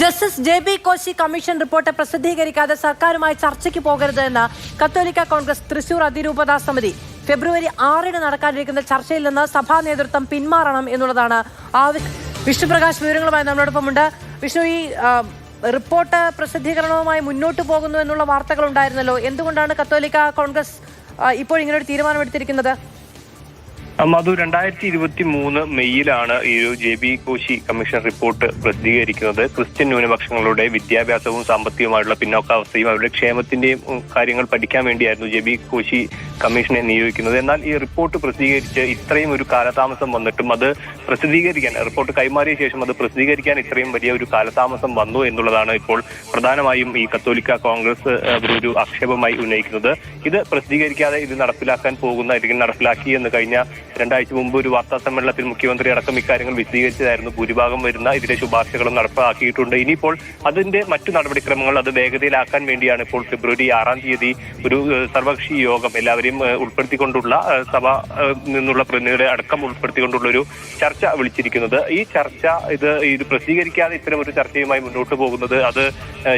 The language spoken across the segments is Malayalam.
Justice J B Koshy commission report പ്രസിദ്ധീകരിക്കാതെ സർക്കാരുമായി ചർച്ചയ്ക്ക് പോകരുത് എന്ന് കത്തോലിക്ക കോൺഗ്രസ് തൃശൂർ അതിരൂപതാ സമിതി ഫെബ്രുവരി ആറിന് നടക്കാനിരിക്കുന്ന ചർച്ചയിൽ നിന്ന് സഭാ നേതൃത്വം പിന്മാറണം എന്നുള്ളതാണ് വിഷ്ണുപ്രകാശ് വിവരങ്ങളുമായി നമ്മളോടൊപ്പമുണ്ട്. വിഷ്ണു ഈ റിപ്പോർട്ട് പ്രസിദ്ധീകരണവുമായി മുന്നോട്ട് പോകുന്നു എന്നുള്ള വാർത്തകൾ ഉണ്ടായിരുന്നല്ലോ എന്തുകൊണ്ടാണ് കത്തോലിക്ക കോൺഗ്രസ് ഇപ്പോൾ ഇങ്ങനെ ഒരു തീരുമാനമെടുത്തിരിക്കുന്നത്? മധു രണ്ടായിരത്തി ഇരുപത്തി മൂന്ന് മെയ്യിലാണ് ഈ ഒരു J B Koshy commission report പ്രസിദ്ധീകരിക്കുന്നത്. ക്രിസ്ത്യൻ ന്യൂനപക്ഷങ്ങളുടെ വിദ്യാഭ്യാസവും സാമ്പത്തികമായിട്ടുള്ള പിന്നോക്കാവസ്ഥയും അവരുടെ ക്ഷേമത്തിന്റെയും കാര്യങ്ങൾ പഠിക്കാൻ വേണ്ടിയായിരുന്നു ജെ ബി കോശി കമ്മീഷനെ നിയോഗിക്കുന്നത്. എന്നാൽ ഈ റിപ്പോർട്ട് പ്രസിദ്ധീകരിച്ച് ഇത്രയും ഒരു കാലതാമസം വന്നിട്ടും അത് പ്രസിദ്ധീകരിക്കാൻ റിപ്പോർട്ട് കൈമാറിയ ശേഷം അത് പ്രസിദ്ധീകരിക്കാൻ ഇത്രയും വലിയ ഒരു കാലതാമസം വന്നു എന്നുള്ളതാണ് ഇപ്പോൾ പ്രധാനമായും ഈ കത്തോലിക്ക കോൺഗ്രസ് ഒരു ആക്ഷേപമായി ഉന്നയിക്കുന്നത്. ഇത് പ്രസിദ്ധീകരിക്കാതെ ഇത് നടപ്പിലാക്കാൻ പോകുന്ന അല്ലെങ്കിൽ നടപ്പിലാക്കി എന്ന് കഴിഞ്ഞ രണ്ടാഴ്ച മുമ്പ് ഒരു വാർത്താ സമ്മേളനത്തിൽ മുഖ്യമന്ത്രി അടക്കം ഇക്കാര്യങ്ങൾ വിശദീകരിച്ചതായിരുന്നു. ഭൂരിഭാഗം വരുന്ന ഇതിലെ ശുപാർശകളും നടപ്പാക്കിയിട്ടുണ്ട്. ഇനിയിപ്പോൾ അതിന്റെ മറ്റു നടപടിക്രമങ്ങൾ അത് വേഗതയിലാക്കാൻ വേണ്ടിയാണ് ഇപ്പോൾ ഫെബ്രുവരി ആറാം തീയതി ഒരു സർവകക്ഷി യോഗം എല്ലാവരെയും ഉൾപ്പെടുത്തിക്കൊണ്ടുള്ള സഭ നിന്നുള്ള പ്രതിനിധികളെ അടക്കം ഉൾപ്പെടുത്തിക്കൊണ്ടുള്ള ഒരു ചർച്ച വിളിച്ചിരിക്കുന്നത്. ഈ ചർച്ച ഇത് ഇത് പ്രസിദ്ധീകരിക്കാതെ ഇത്തരം ഒരു ചർച്ചയുമായി മുന്നോട്ട് പോകുന്നത് അത്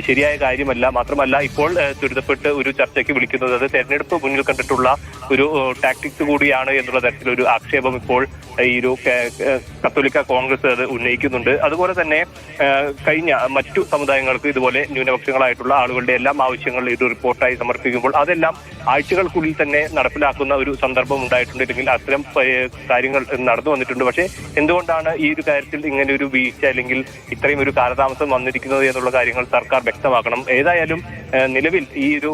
ശരിയായ കാര്യമല്ല. മാത്രമല്ല ഇപ്പോൾ ത്വരിതപ്പെട്ട് ഒരു ചർച്ചയ്ക്ക് വിളിക്കുന്നത് അത് തെരഞ്ഞെടുപ്പ് മുന്നിൽ കണ്ടിട്ടുള്ള ഒരു ടാക്ടിക്സ് കൂടിയാണ് എന്നുള്ള തരത്തിലൊരു ആക്ഷേപം ഇപ്പോൾ ഈ ഒരു കത്തോലിക്ക കോൺഗ്രസ് അത് ഉന്നയിക്കുന്നുണ്ട്. അതുപോലെ തന്നെ കഴിഞ്ഞ മറ്റു സമുദായങ്ങൾക്ക് ഇതുപോലെ ന്യൂനപക്ഷങ്ങളായിട്ടുള്ള ആളുകളുടെ എല്ലാം ആവശ്യങ്ങൾ ഇത് റിപ്പോർട്ടായി സമർപ്പിക്കുമ്പോൾ അതെല്ലാം ആഴ്ചകൾക്കുള്ളിൽ തന്നെ നടപ്പിലാക്കുന്ന ഒരു സന്ദർഭം ഉണ്ടായിട്ടുണ്ട്. അല്ലെങ്കിൽ അത്തരം കാര്യങ്ങൾ നടന്നു വന്നിട്ടുണ്ട്. പക്ഷേ എന്തുകൊണ്ടാണ് ഈ ഒരു കാര്യത്തിൽ ഇങ്ങനെ ഒരു വീഴ്ച അല്ലെങ്കിൽ ഇത്രയും ഒരു കാലതാമസം വന്നിരിക്കുന്നത് എന്നുള്ള കാര്യങ്ങൾ സർക്കാർ വ്യക്തമാക്കണം. ഏതായാലും നിലവിൽ ഈ ഒരു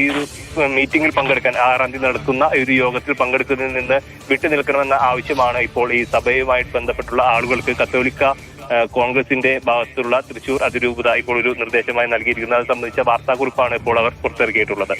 ഈ ഒരു മീറ്റിംഗിൽ പങ്കെടുക്കാൻ ആറാം തീയതി നടക്കുന്ന ഈ ഒരു യോഗത്തിൽ പങ്കെടുക്കുന്നതിൽ നിന്ന് വിട്ടുനിൽക്കണമെന്ന ആവശ്യമാണ് ഇപ്പോൾ ഈ സഭയുമായിട്ട് ബന്ധപ്പെട്ടുള്ള ആളുകൾക്ക്. കത്തോലിക്ക കോൺഗ്രസിന്റെ ഭാഗത്തുള്ള തൃശൂർ അതിരൂപത ഇപ്പോൾ ഒരു നിർദ്ദേശമായി നൽകിയിരിക്കുന്നത്. സംബന്ധിച്ച വാർത്താക്കുറിപ്പാണ് ഇപ്പോൾ അവർ പുറത്തിറക്കിയിട്ടുള്ളത്.